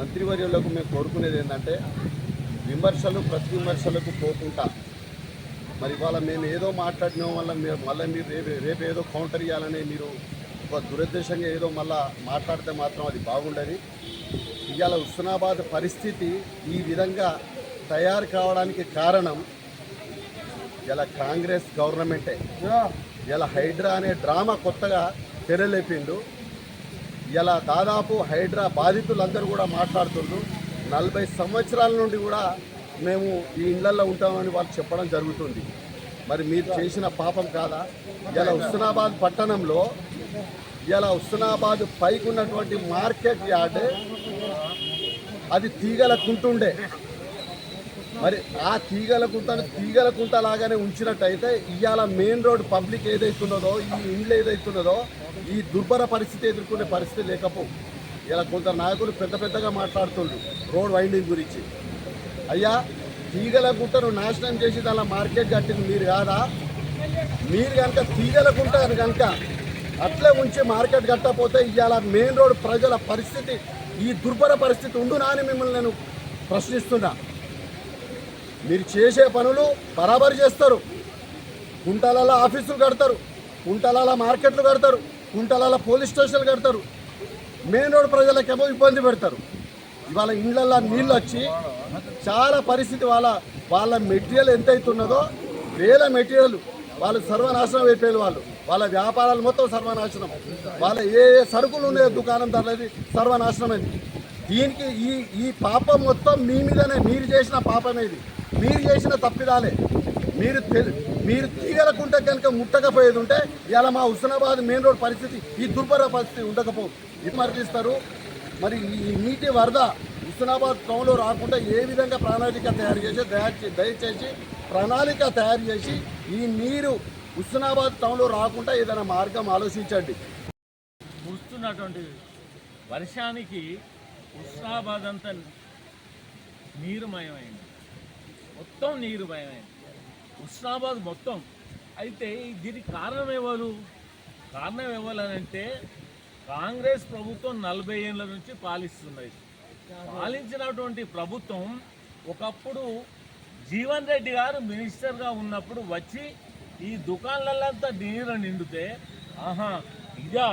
మంత్రివర్యులకు మేము కోరుకునేది ఏంటంటే విమర్శలు ప్రతి విమర్శలకు పోకుండా మరి ఇవాళ మేము ఏదో మాట్లాడిన వల్ల మీరు మళ్ళీ మీరు రేపు రేపు ఏదో కౌంటర్ ఇవ్వాలని మీరు ఒక దురుద్దేశంగా ఏదో మళ్ళా మాట్లాడితే మాత్రం అది బాగుండదు. ఇవాళ హుస్నాబాద్ పరిస్థితి ఈ విధంగా తయారు కావడానికి కారణం ఇలా కాంగ్రెస్ గవర్నమెంటే. ఇలా హైడ్రా అనే డ్రామా కొత్తగా తెరలేపిండు. ఇలా దాదాపు హైడ్రా బాధితులందరూ కూడా మాట్లాడుతుండ్రు. నలభై సంవత్సరాల నుండి కూడా మేము ఈ ఇళ్ళలో ఉంటామని వాళ్ళు చెప్పడం జరుగుతుంది. మరి మీరు చేసిన పాపం కాదా? ఇలా హుస్నాబాద్ పట్టణంలో ఇలా హుస్నాబాద్ పైకి ఉన్నటువంటి మార్కెట్ యార్డ్ అది తీగల కుంటుండే. మరి ఆ తీగల కుంటను తీగల కుంట లాగానే ఉంచినట్టయితే ఇవాళ మెయిన్ రోడ్ పబ్లిక్ ఏదైతున్నదో ఈ ఇండ్లు ఏదైతున్నదో ఈ దుర్భర పరిస్థితి ఎదుర్కొనే పరిస్థితి లేకపోవు ఇలా కొంత నాయకులు పెద్ద పెద్దగా మాట్లాడుతుండ్రు. రోడ్ వైండింగ్ గురించి. అయ్యా తీగల గుంటను నాశనం చేసి దానిలో మార్కెట్ కట్టింది మీరు కాదా? మీరు కనుక తీగల గుంట కనుక అట్లే ఉంచి మార్కెట్ కట్టకపోతే ఇవాళ మెయిన్ రోడ్ ప్రజల పరిస్థితి ఈ దుర్భర పరిస్థితి ఉండునా అని మిమ్మల్ని నేను ప్రశ్నిస్తున్నా. మీరు చేసే పనులు బరాబరు చేస్తారు. గుంటలలో ఆఫీసులు కడతారు. గుంటలలో మార్కెట్లు కడతారు. కుంటలాల పోలీస్ స్టేషన్లు కడతారు. మెయిన్ రోడ్ ప్రజలకేమో ఇబ్బంది పెడతారు. ఇవాళ ఇళ్ళల్లో నీళ్ళు వచ్చి చాలా పరిస్థితి వాళ్ళ వాళ్ళ మెటీరియల్ ఎంత అవుతున్నదో వేల మెటీరియల్ వాళ్ళు సర్వనాశనం అయిపోయారు వాళ్ళు. వాళ్ళ వ్యాపారాలు మొత్తం సర్వనాశనం. వాళ్ళ ఏ ఏ సరుకులు ఉండే దుకాణం ధరలది సర్వనాశనం అయింది దీనికి ఈ ఈ పాపం మొత్తం మీ మీదనే మీరు చేసిన పాపమే ఇది. మీరు చేసిన తప్పిదాలే. మీరు తెలి మీరు తీగలకుంటే కనుక ముట్టకపోయేది ఉంటే ఇలా మా హుస్నాబాద్ మెయిన్ రోడ్ పరిస్థితి ఈ దుర్భర పరిస్థితి ఉండకపోవు. విమర్శిస్తారు మరి ఈ నీటి వరద హుస్నాబాద్ టౌన్లో రాకుండా ఏ విధంగా ప్రణాళిక తయారు చేసి దయచేసి దయచేసి ప్రణాళిక తయారు చేసి ఈ నీరు హుస్నాబాద్ టౌన్లో రాకుండా ఏదైనా మార్గం ఆలోచించండి. కురుస్తున్నటువంటి వర్షానికి ఉస్నాబాద్ అంతా నీరుమయమైంది. మొత్తం నీరుమయమైంది. హుస్నాబాద్ మొత్తం. అయితే దీనికి కారణం ఎవరు కారణం ఇవ్వాలనంటే కాంగ్రెస్ ప్రభుత్వం నలభై ఏళ్ళ నుంచి పాలిస్తున్నది. పాలించినటువంటి ప్రభుత్వం ఒకప్పుడు జీవన్ రెడ్డి గారు మినిస్టర్గా ఉన్నప్పుడు వచ్చి ఈ దుకాణాలంతా నీరు నిండితే ఆహా ఇదా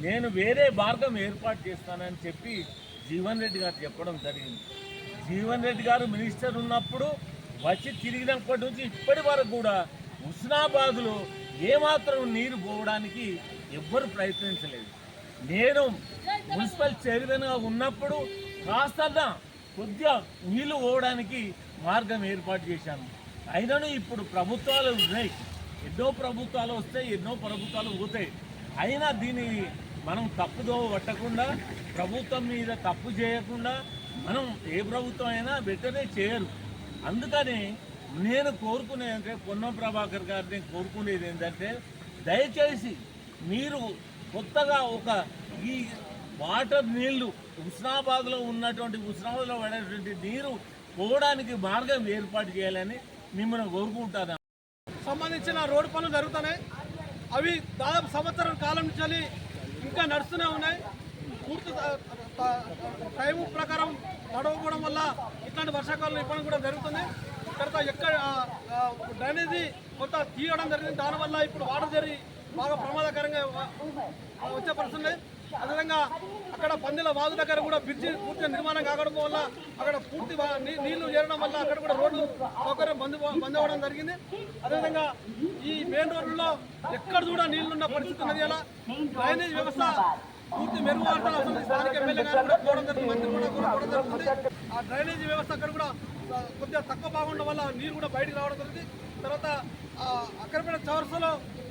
నేను వేరే మార్గం ఏర్పాటు చేస్తానని చెప్పి జీవన్ రెడ్డి గారు చెప్పడం జరిగింది. జీవన్ రెడ్డి గారు మినిస్టర్ ఉన్నప్పుడు వచ్చి తిరిగినప్పటి నుంచి ఇప్పటి వరకు కూడా హుస్నాబాద్లో ఏమాత్రం నీరు పోవడానికి ఎవ్వరు ప్రయత్నించలేదు. నేను మున్సిపల్ చైర్మన్గా ఉన్నప్పుడు కాస్త కొద్దిగా నీళ్ళు పోవడానికి మార్గం ఏర్పాటు చేశాను. అయినను ఇప్పుడు ప్రభుత్వాలు ఉన్నాయి. ఎన్నో ప్రభుత్వాలు వస్తాయి ఎన్నో ప్రభుత్వాలు పోతాయి. అయినా దీని మనం తప్పుదో పట్టకుండా ప్రభుత్వం మీద తప్పు చేయకుండా మనం ఏ ప్రభుత్వం అయినా వెంటనే చేయరు. అందుకని నేను కోరుకునేది అంటే పొన్నం ప్రభాకర్ గారిని కోరుకునేది ఏంటంటే దయచేసి మీరు కొత్తగా ఒక ఈ వాటర్ నీళ్ళు హుస్నాబాద్లో ఉన్నటువంటి హుస్నాబాద్లో పడేటువంటి నీరు పోవడానికి మార్గం ఏర్పాటు చేయాలని మిమ్మల్ని కోరుకుంటాను సంబంధించిన రోడ్డు పనులు జరుగుతున్నాయి. అవి దాదాపు సంవత్సరం కాలం నుంచి ఇంకా నడుస్తూనే ఉన్నాయి. పూర్తి టైం ప్రకారం నడవకపోవడం వల్ల ఇట్లాంటి వర్షాకాలం ఇబ్బంది కూడా జరుగుతుంది. తర్వాత ఎక్కడ డ్రైనేజీ కొంత తీయడం జరిగింది. దానివల్ల ఇప్పుడు వాటర్ జరిగి బాగా ప్రమాదకరంగా వచ్చే పరిస్థితి అదేవిధంగా అక్కడ పందిల వాగు దగ్గర కూడా బ్రిడ్జి పూర్తి నిర్మాణం కావడం వల్ల అక్కడ పూర్తి నీళ్ళు చేరడం వల్ల అక్కడ కూడా రోడ్డు సౌకర్యం బంద్ బంద్ అవ్వడం జరిగింది. అదేవిధంగా ఈ మెయిన్ రోడ్లలో ఎక్కడ కూడా నీళ్ళున్న పరిస్థితి ఉన్నది అలా డ్రైనేజ్ వ్యవస్థ పూర్తి మెరుగుపడటం అసలు స్థానిక ఎమ్మెల్యే గారు కూడా పోవడం జరిగింది మంత్రి కూడా కోరడం జరుగుతుంది. ఆ డ్రైనేజీ వ్యవస్థ అక్కడ కూడా కొద్దిగా తక్కువ బాగుండడం వల్ల నీరు కూడా బయటికి రావడం జరిగింది తర్వాత ఆ, అక్కడపేట చౌరసలో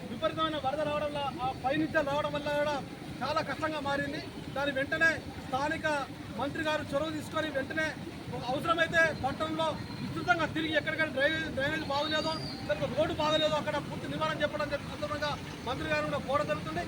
విపరీతమైన వరద రావడం వల్ల ఆ పైనుంచి రావడం వల్ల కూడా చాలా కష్టంగా మారింది. దాని వెంటనే స్థానిక మంత్రి గారు చొరవ తీసుకొని వెంటనే అవసరమైతే పట్టణంలో విస్తృతంగా తిరిగి ఎక్కడికైనా డ్రైనేజ్ డ్రైనేజ్ బాగలేదో లేకపోతే రోడ్డు బాగలేదో అక్కడ పూర్తి నివారణ చెప్పడం సందర్భంగా మంత్రి గారు కూడా కోరడం జరుగుతుంది.